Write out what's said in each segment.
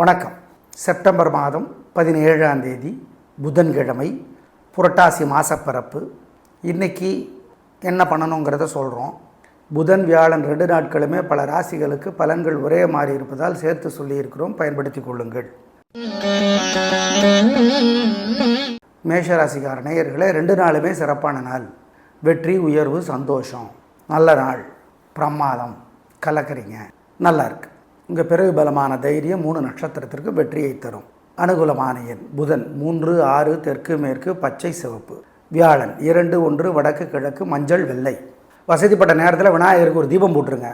வணக்கம். செப்டம்பர் மாதம் பதினேழாம் தேதி புதன்கிழமை புரட்டாசி மாசப்பரப்பு இன்னைக்கு என்ன பண்ணணுங்கிறத சொல்கிறோம் புதன் வியாழன் ரெண்டு நாட்களுமே பல ராசிகளுக்கு பலன்கள் ஒரே மாதிரி இருப்பதால் சேர்த்து சொல்லியிருக்கிறோம். பயன்படுத்தி கொள்ளுங்கள். மேஷராசிக்கார நேயர்களே ரெண்டு நாளுமே சிறப்பான நாள். வெற்றி உயர்வு சந்தோஷம். நல்ல நாள். பிரமாதம். கலக்கறீங்க. நல்லா இருக்குது உங்கள் பிறகு பலமான தைரியம் மூணு நட்சத்திரத்திற்கு வெற்றியை தரும். அனுகூலமான எண் புதன் மூன்று ஆறு தெற்கு மேற்கு பச்சை சிவப்பு. வியாழன் இரண்டு ஒன்று வடக்கு கிழக்கு மஞ்சள் வெள்ளை. வசதிப்பட்ட நேரத்தில் விநாயகருக்கு ஒரு தீபம் போட்டுருங்க.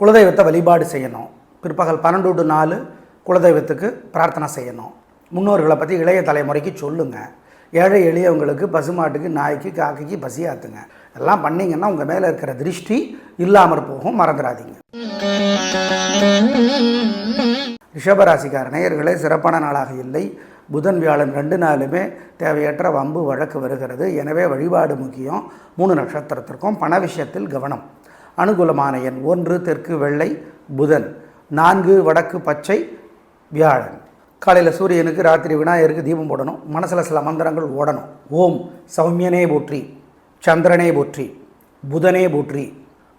குலதெய்வத்தை வழிபாடு செய்யணும். பிற்பகல் பன்னெண்டு டு நாலு குலதெய்வத்துக்கு பிரார்த்தனை செய்யணும். முன்னோர்களை பற்றி இளைய தலைமுறைக்கு சொல்லுங்கள் ஏழை எளியவங்களுக்கு பசுமாட்டுக்கு நாய்க்கு காக்கைக்கு பசியாத்துங்க. எல்லாம் பண்ணீங்கன்னா உங்கள் மேலே இருக்கிற திருஷ்டி இல்லாமல் போகும். மறந்துடாதீங்க ரிஷபராசிக்கார நேயர்களே சிறப்பான நாளாக இல்லை. புதன் வியாழன் ரெண்டு நாளுமே தேவையற்ற வம்பு வழக்கு வருகிறது. எனவே வழிபாடு முக்கியம். மூணு நட்சத்திரத்திற்கும் பண விஷயத்தில் கவனம். அனுகூலமான எண் ஒன்று தெற்கு வெள்ளை புதன். நான்கு வடக்கு பச்சை வியாழன். காலையில் சூரியனுக்கு ராத்திரி விநாயகருக்கு தீபம் போடணும். மனசில் சில மந்திரங்கள் ஓடணும். ஓம் சௌமியனே போற்றி. சந்திரனே போற்றி புதனே போற்றி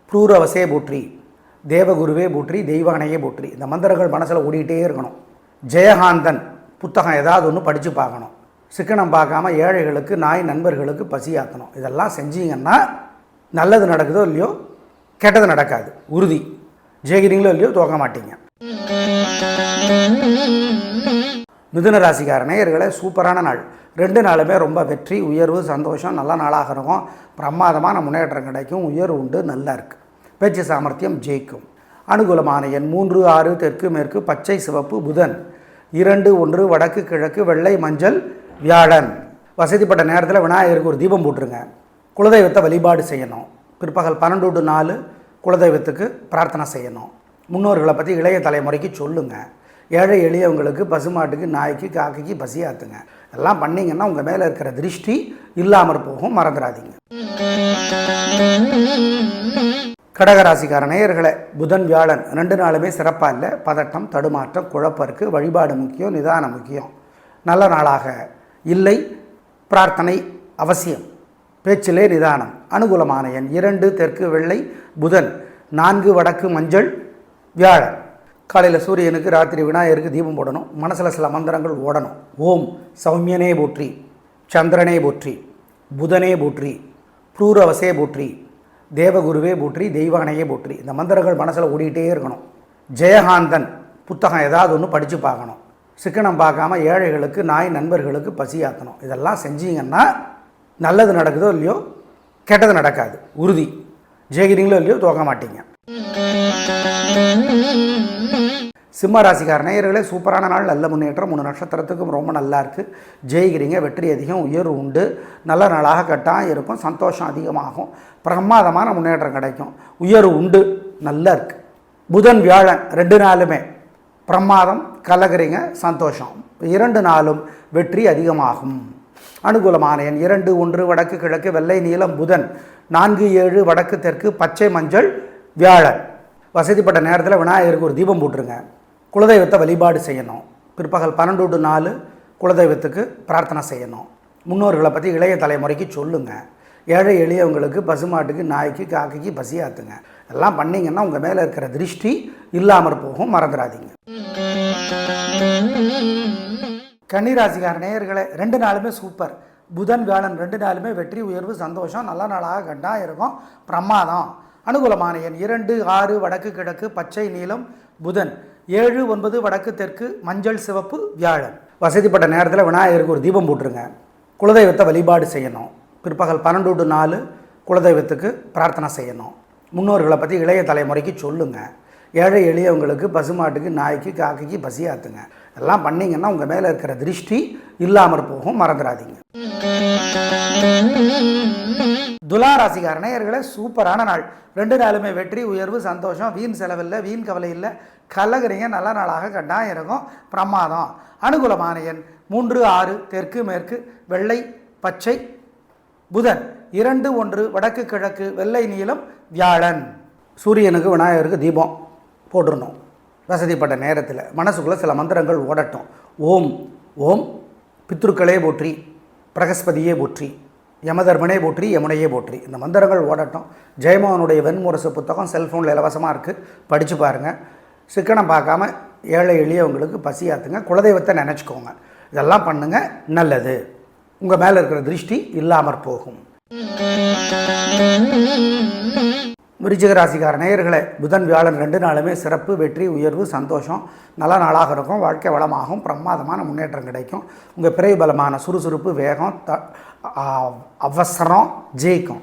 ப்ரூரவசே போற்றி தேவகுருவே போற்றி தெய்வானையே போற்றி. இந்த மந்திரங்கள் மனசில் ஓடிக்கிட்டே இருக்கணும். ஜெயகாந்தன் புத்தகம் ஏதாவது ஒன்று படித்து பார்க்கணும். சிக்கனம் பார்க்காம ஏழைகளுக்கு நாய் நண்பர்களுக்கு பசியாற்றணும் இதெல்லாம் செஞ்சீங்கன்னா நல்லது நடக்குதோ இல்லையோ கெட்டது நடக்காது. உறுதி. ஜெயிக்கிறீங்களோ இல்லையோ தோக்க மாட்டீங்க. மிதுன ராசிக்கார நேயர்களே சூப்பரான நாள். ரெண்டு நாளுமே ரொம்ப வெற்றி உயர்வு சந்தோஷம் நல்ல நாளாக இருக்கும். பிரமாதமான முன்னேற்றம் கிடைக்கும். உயர்வு உண்டு நல்லா இருக்குது பேச்சு சாமர்த்தியம் ஜெயிக்கும். அனுகூலமான எண் மூன்று ஆறு தெற்கு மேற்கு பச்சை சிவப்பு புதன். இரண்டு ஒன்று வடக்கு கிழக்கு வெள்ளை மஞ்சள் வியாழன். வசதிப்பட்ட நேரத்தில் விநாயகருக்கு ஒரு தீபம் போட்டுருங்க. குலதெய்வத்தை வழிபாடு செய்யணும். பிற்பகல் பன்னெண்டு டு நாலு குலதெய்வத்துக்கு பிரார்த்தனை செய்யணும். முன்னோர்களை பற்றி இளைய தலைமுறைக்கு சொல்லுங்கள் ஏழை எளியவங்களுக்கு பசுமாட்டுக்கு நாய்க்கு காக்கைக்கு பசியாத்துங்க. எல்லாம் பண்ணீங்கன்னா உங்கள் மேலே இருக்கிற திருஷ்டி இல்லாமற் போகும் மறந்துடாதீங்க கடகராசிக்கார நேயர்களே புதன் வியாழன் ரெண்டு நாளுமே சிறப்பாக இல்லை. பதட்டம் தடுமாற்றம் குழப்பம் இருக்குது வழிபாடு முக்கியம் நிதானம் முக்கியம். நல்ல நாளாக இல்லை. பிரார்த்தனை அவசியம். பேச்சிலே நிதானம். அனுகூலமான எண் இரண்டு தெற்கு வெள்ளை புதன் நான்கு வடக்கு மஞ்சள் வியாழன். காலையில் சூரியனுக்கு ராத்திரி விநாயகருக்கு தீபம் போடணும். மனசில் சில மந்திரங்கள் ஓடணும். ஓம் சௌமியனே போற்றி சந்திரனே போற்றி புதனே போற்றி ப்ரூரவசே போற்றி தேவகுருவே போற்றி தெய்வானையே போற்றி. இந்த மந்திரங்கள் மனசில் ஓடிக்கிட்டே இருக்கணும். ஜெயகாந்தன் புத்தகம் ஏதாவது ஒன்று படித்து பார்க்கணும். சிக்கனம் பார்க்காம ஏழைகளுக்கு நாய் நண்பர்களுக்கு பசியாக்கணும் இதெல்லாம் செஞ்சீங்கன்னா நல்லது நடக்குதோ இல்லையோ கெட்டது நடக்காது. உறுதி. ஜெயிக்கிறீங்களோ இல்லையோ தோக்க மாட்டீங்க. சிம்ம ராசிக்கார நேயர்களே சூப்பரான நாள் நல்ல முன்னேற்றம். மூணு நட்சத்திரத்துக்கும் ரொம்ப நல்லா இருக்குது ஜெயிக்கிறீங்க வெற்றி அதிகம் உயர்வு உண்டு. நல்ல நாளாக கட்டாயம் இருக்கும். சந்தோஷம் அதிகமாகும். பிரமாதமான முன்னேற்றம் கிடைக்கும். உயர்வு உண்டு. நல்லா இருக்குது புதன் வியாழன் ரெண்டு நாளுமே. பிரமாதம் கலகிறீங்க சந்தோஷம். இரண்டு நாளும் வெற்றி அதிகமாகும். அனுகூலமான எண் இரண்டு ஒன்று வடக்கு கிழக்கு வெள்ளை நீலம் புதன். நான்கு ஏழு வடக்கு தெற்கு பச்சை மஞ்சள் வியாழன். வசதிப்பட்ட நேரத்தில் விநாயகருக்கு ஒரு தீபம் போட்டுருங்க. குலதெய்வத்தை வழிபாடு செய்யணும். பிற்பகல் பன்னெண்டு டு நாலு குலதெய்வத்துக்கு பிரார்த்தனை செய்யணும். முன்னோர்களை பற்றி இளைய தலைமுறைக்கு சொல்லுங்கள் ஏழை எளியவங்களுக்கு பசுமாட்டுக்கு நாய்க்கு காக்கைக்கு பசியாத்துங்க எல்லாம் பண்ணிங்கன்னா உங்கள் மேலே இருக்கிற திருஷ்டி இல்லாமற் போகும். மறந்துடாதீங்க கன்னிராசிக்கார நேயர்களை ரெண்டு நாளுமே சூப்பர். புதன் வியாழன் ரெண்டு நாளுமே வெற்றி உயர்வு சந்தோஷம். நல்ல நாளாக கண்டாக இருக்கும். பிரமாதம். அனுகூலமான எண் இரண்டு ஆறு வடக்கு கிழக்கு பச்சை நீளம் புதன். ஏழு ஒன்பது வடக்கு தெற்கு மஞ்சள் சிவப்பு வியாழன். வசதிப்பட்ட நேரத்தில் விநாயகருக்கு ஒரு தீபம் போட்டுருங்க. குலதெய்வத்தை வழிபாடு செய்யணும். பிற்பகல் பன்னெண்டு டு நாலு குலதெய்வத்துக்கு பிரார்த்தனை செய்யணும். முன்னோர்களை பற்றி இளைய தலைமுறைக்கு சொல்லுங்கள் ஏழை எளியவங்களுக்கு பசுமாட்டுக்கு நாய்க்கு காக்கைக்கு பசியாத்துங்க. எல்லாம் பண்ணீங்கன்னா உங்கள் மேலே இருக்கிற திருஷ்டி இல்லாமல் போகும். மறந்துடாதீங்க துலா ராசிக்கார நேயர்களே சூப்பரான நாள். ரெண்டு நாளுமே வெற்றி உயர்வு சந்தோஷம். வீண் செலவில்லை வீண் கவலை இல்லை. கலகுறீங்க நல்ல நாளாக கட்டாயம் இருக்கும். பிரமாதம். அனுகூலமான எண் மூன்று ஆறு தெற்கு மேற்கு வெள்ளை பச்சை புதன். இரண்டு ஒன்று வடக்கு கிழக்கு வெள்ளை நீளம் வியாழன். சூரியனுக்கு விநாயகருக்கு தீபம் போட்டுருணும் வசதிப்பட்ட நேரத்தில் மனசுக்குள்ளே சில மந்திரங்கள் ஓடட்டும். ஓம் ஓம் பித்ருக்களே போற்றி பிரகஸ்பதியே போற்றி யமதர்மனே போற்றி யமுனையே போற்றி. இந்த மந்திரங்கள் ஓடட்டும். ஜெயமோகனுடைய வெண்முரசு புத்தகம் செல்ஃபோனில் இலவசமாக இருக்குது படித்து பாருங்கள் சிக்கனம் பார்க்காம ஏழை எளியவங்களுக்கு பசியாத்துங்க. குலதெய்வத்தை நினச்சிக்கோங்க. இதெல்லாம் பண்ணுங்கள் நல்லது. உங்கள் மேலே இருக்கிற திருஷ்டி இல்லாமற் போகும். விருச்சிக ராசிக்கார நேயர்களே புதன் வியாழன் ரெண்டு நாளுமே சிறப்பு வெற்றி உயர்வு சந்தோஷம். நல்ல நாளாக இருக்கும். வாழ்க்கை வளமாகும். பிரமாதமான முன்னேற்றம் கிடைக்கும். உங்கள் பிறை பலமான சுறுசுறுப்பு வேகம் த அவசரம் ஜெயிக்கும்.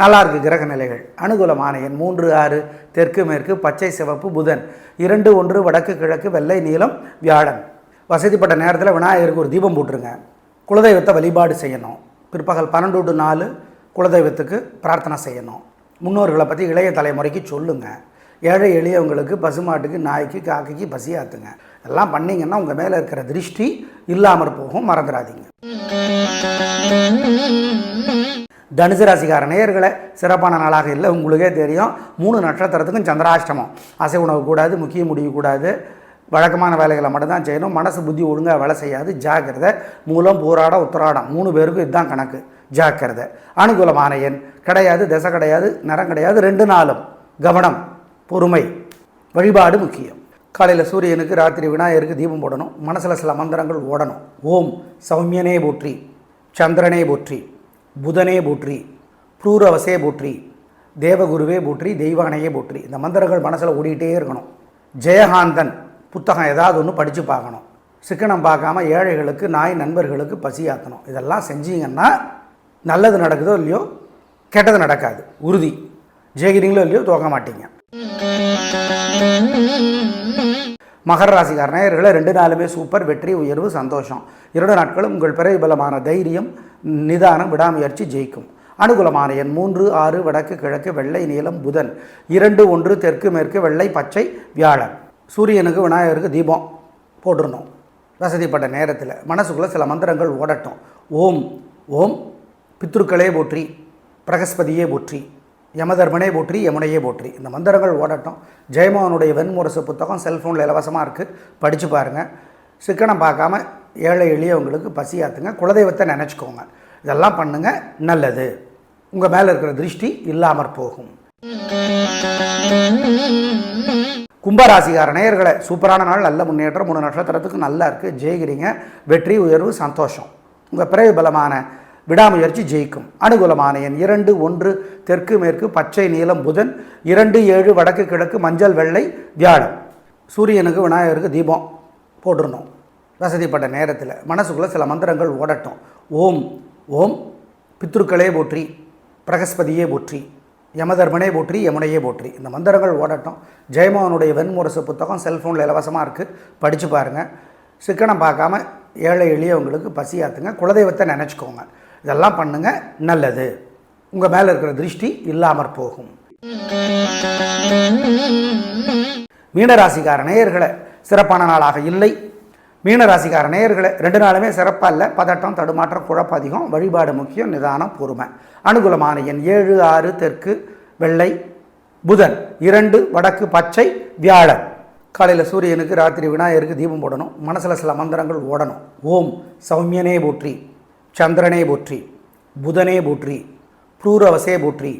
நல்லா இருக்குது கிரக நிலைகள். அனுகூலமான எண் மூன்று ஆறு தெற்கு மேற்கு பச்சை சிவப்பு புதன். இரண்டு ஒன்று வடக்கு கிழக்கு வெள்ளை நீளம் வியாழன். வசதிப்பட்ட நேரத்தில் விநாயகருக்கு ஒரு தீபம் போட்டுருங்க. குலதெய்வத்தை வழிபாடு செய்யணும். பிற்பகல் பன்னெண்டு டு நாலு குலதெய்வத்துக்கு பிரார்த்தனை செய்யணும். முன்னோர்களை பற்றி இளைய தலைமுறைக்கு சொல்லுங்கள் ஏழை எளியவங்களுக்கு பசுமாட்டுக்கு நாய்க்கு காக்கைக்கு பசியாத்துங்க எல்லாம் பண்ணிங்கன்னா உங்கள் மேலே இருக்கிற திருஷ்டி இல்லாமற் போகும். மறந்துடாதீங்க தனுசு ராசிக்கார நேயர்களை சிறப்பான நாளாக இல்லை உங்களுக்கே தெரியும். மூணு நட்சத்திரத்துக்கும் சந்திராஷ்டமம். அசை உணவு கூடாது முக்கிய முடிவு கூடாது. வழக்கமான வேலைகளை மட்டும்தான் செய்யணும். மனசு புத்தி ஒழுங்காக வேலை செய்யாது. ஜாக்கிரதை மூலம் போராடம் உத்தராடம். மூணு பேருக்கும் இதுதான் கணக்கு. ஜாக்கிரதை. அனுகூலமான எண். கிடையாது திசை கிடையாது நிறம் கிடையாது ரெண்டு நாளும். கவனம் பொறுமை வழிபாடு முக்கியம். காலையில் சூரியனுக்கு ராத்திரி விநாயகருக்கு தீபம் போடணும். மனசில் சில மந்திரங்கள் ஓடணும். ஓம் சௌமியனே போற்றி சந்திரனே போற்றி புதனே போற்றி ப்ரூரவசே போற்றி தேவகுருவே போற்றி தெய்வானையே போற்றி. இந்த மந்திரங்கள் மனசில் ஓடிக்கிட்டே இருக்கணும். ஜெயகாந்தன் புத்தகம் ஏதாவது ஒன்று படித்து பார்க்கணும். சிக்கனம் பார்க்காம ஏழைகளுக்கு நாய் நண்பர்களுக்கு பசியாற்றணும் இதெல்லாம் செஞ்சீங்கன்னா நல்லது நடக்குதோ இல்லையோ கெட்டது நடக்காது. உறுதி. ஜெயிக்கிறீங்களோ இல்லையோ தோக்க மாட்டீங்க. மகர ராசிக்கார நேயர்களை ரெண்டு நாளுமே சூப்பர் வெற்றி உயர்வு சந்தோஷம். இரண்டு நாட்களும் உங்கள் பிரதிபலமான தைரியம் நிதானம் விடாமுயற்சி ஜெயிக்கும். அனுகூலமான எண் மூன்று ஆறு வடக்கு கிழக்கு வெள்ளை நீலம் புதன். இரண்டு ஒன்று தெற்கு மேற்கு வெள்ளை பச்சை வியாழன். சூரியனுக்கு விநாயகருக்கு தீபம் போட்டுருணும் வசதிப்பட்ட நேரத்தில் மனசுக்குள்ளே சில மந்திரங்கள் ஓடட்டும். ஓம் ஓம் பித்ருக்களே போற்றி பிரகஸ்பதியே போற்றி யமதர்மனே போற்றி யமுனையே போற்றி. இந்த மந்திரங்கள் ஓடட்டும். ஜெயமோகனுடைய வெண்முரசு புத்தகம் செல்ஃபோனில் இலவசமாக இருக்குது படித்து பாருங்கள் சிக்கனம் பார்க்காம ஏழை எளியவங்களுக்கு பசியாத்துங்க. குலதெய்வத்தை நினச்சிக்கோங்க. இதெல்லாம் பண்ணுங்கள் நல்லது. உங்கள் மேலே இருக்கிற திருஷ்டி இல்லாமற் போகும். கும்பராசிகார நேயர்களை சூப்பரான நாள் நல்ல முன்னேற்றம். மூணு நட்சத்திரத்துக்கு நல்லா இருக்குது ஜெயிக்கிறீங்க. வெற்றி உயர்வு சந்தோஷம். உங்கள் பிறகு பலமான விடாமுயற்சி ஜெயிக்கும். அனுகூலமான எண் இரண்டு ஒன்று தெற்கு மேற்கு பச்சை நீலம் புதன். இரண்டு ஏழு வடக்கு கிழக்கு மஞ்சள் வெள்ளை வியாழம் சூரியனுக்கு விநாயகருக்கு தீபம் போட்டுருணும் வசதிப்பட்ட நேரத்தில் மனசுக்குள்ளே சில மந்திரங்கள் ஓடட்டும். ஓம் ஓம் பித்ருக்களே போற்றி பிரகஸ்பதியே போற்றி யமதர்மனே போற்றி யமுனையே போற்றி. இந்த மந்திரங்கள் ஓடட்டும். ஜெயமோகனுடைய வெண்முரசு புத்தகம் செல்ஃபோனில் இலவசமாக இருக்குது படித்து பாருங்கள் சிக்கனம் பார்க்காம ஏழை எளியவங்களுக்கு பசியாத்துங்க குலதெய்வத்தை நினச்சிக்கோங்க. இதெல்லாம் பண்ணுங்கள் நல்லது. உங்கள் மேலே இருக்கிற திருஷ்டி இல்லாமற் போகும். மீனராசிக்கார நேயர்களை சிறப்பான நாளாக இல்லை. மீனராசிக்கார நேயர்களை ரெண்டு நாளுமே சிறப்பாக இல்லை பதட்டம் தடுமாற்றம் குழப்பம் அதிகம். வழிபாடு முக்கியம் நிதானம் பொறுமை. அனுகூலமான எண் ஏழு ஆறு தெற்கு வெள்ளை புதன். இரண்டு வடக்கு பச்சை வியாழன். காலையில் சூரியனுக்கு ராத்திரி விநாயகருக்கு தீபம் போடணும். மனசில் சில மந்திரங்கள் ஓடணும். ஓம் சௌமியனே போற்றி. சந்திரனே போற்றி புதனே போற்றி ப்ரூரவசே போற்றி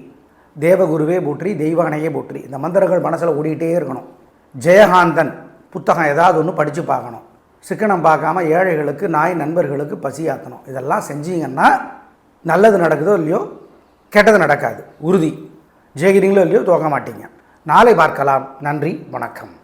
தேவகுருவே போற்றி தெய்வானையே போற்றி. இந்த மந்திரங்கள் மனசில் ஓடிக்கிட்டே இருக்கணும். ஜெயகாந்தன் புத்தகம் ஏதாவது ஒன்று படித்து பார்க்கணும். சிக்கனம் பார்க்காம ஏழைகளுக்கு நாய் நண்பர்களுக்கு பசியாற்றணும் இதெல்லாம் செஞ்சீங்கன்னா நல்லது நடக்குதோ இல்லையோ கெட்டது நடக்காது. உறுதி. ஜெயிக்கிறீங்களோ இல்லையோ தோக்க மாட்டீங்க. நாளை பார்க்கலாம். நன்றி வணக்கம்.